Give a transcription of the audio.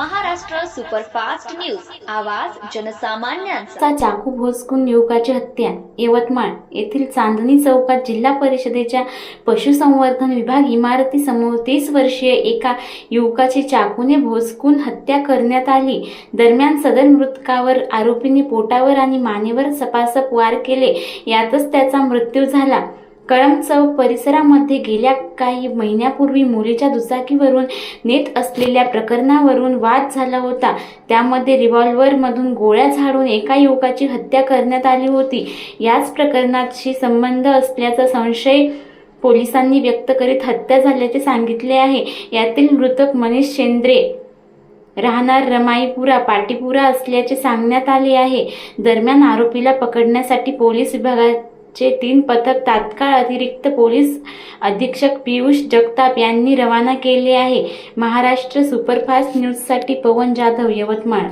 Maharashtra superfast news. आवाज जनसामान्यांचा. चाकू भोसकून युवकाची हत्या. यवतमाळ येथील चांदणी चौकात जिल्हा परिषदेच्या पशुसंवर्धन विभाग इमारतीसमोर तीस वर्षीय एका युवकाची चाकूने भोसकून हत्या करण्यात आली. दरम्यान सदर मृतकावर आरोपीने पोटावर आणि मानेवर सपासप वार केले. यातच त्याचा मृत्यू झाला. कळंब चौक परिसरामध्ये गेल्या काही महिन्यापूर्वी मुलीच्या दुचाकीवरून नेत असलेल्या प्रकरणावरून वाद झाला होता. त्यामध्ये रिव्हॉल्व्हरमधून गोळ्या झाडून एका युवकाची हत्या करण्यात आली होती. याच प्रकरणाशी संबंध असल्याचा संशय पोलिसांनी व्यक्त करीत हत्या झाल्याचे सांगितले आहे. यातील मृतक मनीष शेंद्रे राहणार रमाईपुरा पाटीपुरा असल्याचे सांगण्यात आले आहे. दरम्यान आरोपीला पकडण्यासाठी पोलीस विभागात चे तीन पथक तात्काळ अतिरिक्त पोलीस अधीक्षक पियुष जगताप यांनी रवाना केले आहे. महाराष्ट्र सुपरफास्ट न्यूजसाठी पवन जाधव यवतमाळ.